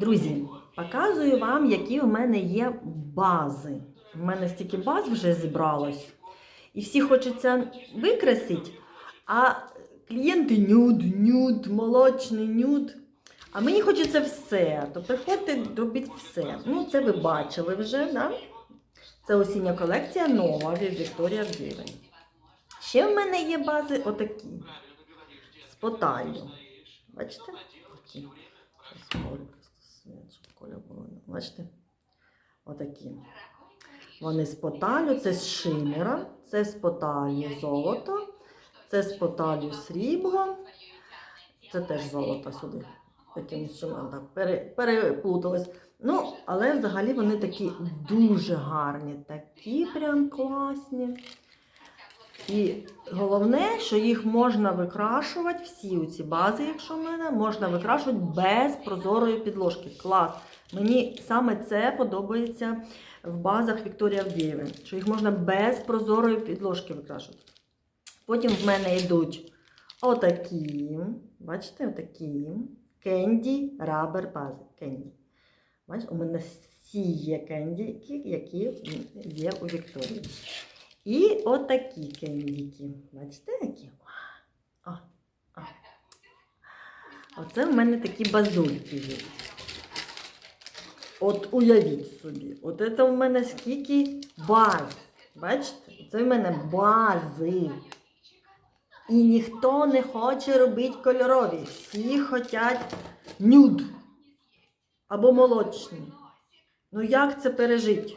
Друзі, показую вам, які у мене є бази. У мене стільки баз вже зібралось. І всі хочеться викрасити, а клієнти нюд, нюд, молочний нюд. А мені хочеться все. То приходьте, робіть все. Ну, це ви бачили вже, да? Це осіння колекція нова від Вікторія Гривень. Ще в мене є бази отакі. З поталлю. Бачите? Такі. Щоб Коля було. Бачите? Отакі. Вони з поталю, це з шимера, це з поталю золото, це з поталю срібло, це теж золото сюди. Якимось чином так пере. Ну, але взагалі вони такі дуже гарні, такі прям класні. І головне, що їх можна викрашувати, всі ці бази, якщо в мене, можна викрашувати без прозорої підложки. Клас. Мені саме це подобається в базах Вікторія Авдієва, що їх можна без прозорої підложки викрашувати. Потім в мене йдуть отакі, бачите, отакі кенді рабер бази. Кенді. Бачите, у мене всі є кенді, які- є у Вікторії. І отакі кендіки. Бачите, які? О, о. Оце в мене такі базульки є. От уявіть собі, от це в мене скільки баз. Бачите? Це в мене бази. І ніхто не хоче робити кольорові. Всі хочуть нюд або молочні. Ну як це пережити?